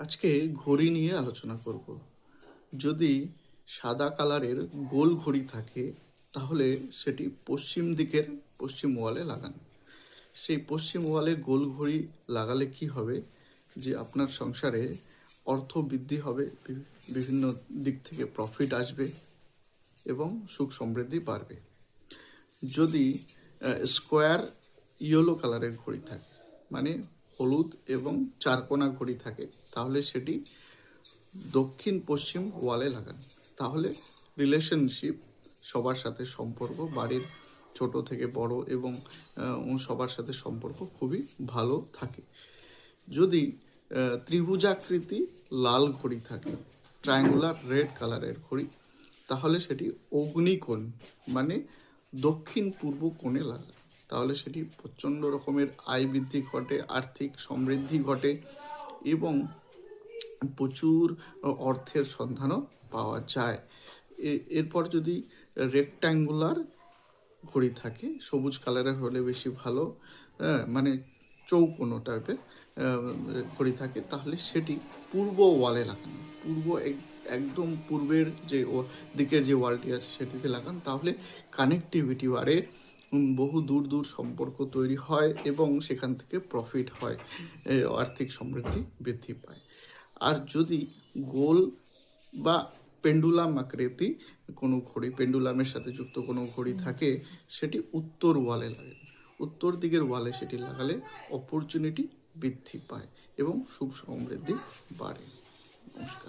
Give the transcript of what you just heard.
আজকে ঘড়ি নিয়ে আলোচনা করব। যদি সাদা কালারের গোল ঘড়ি থাকে, তাহলে সেটি পশ্চিম দিকের পশ্চিম ওয়ালে লাগান। সেই পশ্চিম ওয়ালে গোল ঘড়ি লাগালে কি হবে? যে আপনার সংসারে অর্থ বৃদ্ধি হবে, বিভিন্ন দিক থেকে প্রফিট আসবে এবং সুখ সমৃদ্ধি বাড়বে। যদি স্কোয়ার ইয়েলো কালারের ঘড়ি থাকে মানে হলুদ এবং চারকোনা ঘড়ি থাকে, তাহলে সেটি দক্ষিণ পশ্চিম ওয়ালে লাগান। তাহলে রিলেশনশিপ সবার সাথে সম্পর্ক, বাড়ির ছোট থেকে বড় এবং সবার সাথে সম্পর্ক খুবই ভালো থাকে। যদি ত্রিভুজাকৃতি লাল ঘড়ি থাকে ট্রায়াঙ্গুলার রেড কালারের ঘড়ি, তাহলে সেটি অগ্নিকোণ মানে দক্ষিণ পূর্ব কোণে লাগা তাহলে সেটি প্রচণ্ড রকমের আয় বৃদ্ধি ঘটে আর্থিক সমৃদ্ধি ঘটে এবং প্রচুর অর্থের সন্ধানও পাওয়া যায়। এরপর যদি রেক্ট্যাঙ্গুলার ঘড়ি থাকে সবুজ কালারের হলে বেশি ভালো হ্যাঁ, মানে চৌকোনো টাইপের ঘড়ি থাকে তাহলে সেটি পূর্ব ওয়ালে লাগান। পূর্ব এক- একদম পূর্বের যে দিকের যে ওয়ালটি আছে সেটিতে লাগান তাহলে কানেকটিভিটি বাড়ে বহু দূর দূর সম্পর্ক তৈরি হয় এবং সেখান থেকে প্রফিট হয় আর্থিক সমৃদ্ধি বৃদ্ধি পায়। আর যদি গোল বা পেন্ডুলাম আকৃতি কোনো ঘড়ি, পেন্ডুলামের সাথে যুক্ত কোনো ঘড়ি থাকে, সেটি উত্তর ওয়ালে লাগে। উত্তর দিকের ওয়ালে সেটি লাগালে অপরচুনিটি বৃদ্ধি পায় এবং সুখ সমৃদ্ধি বাড়ে। নমস্কার।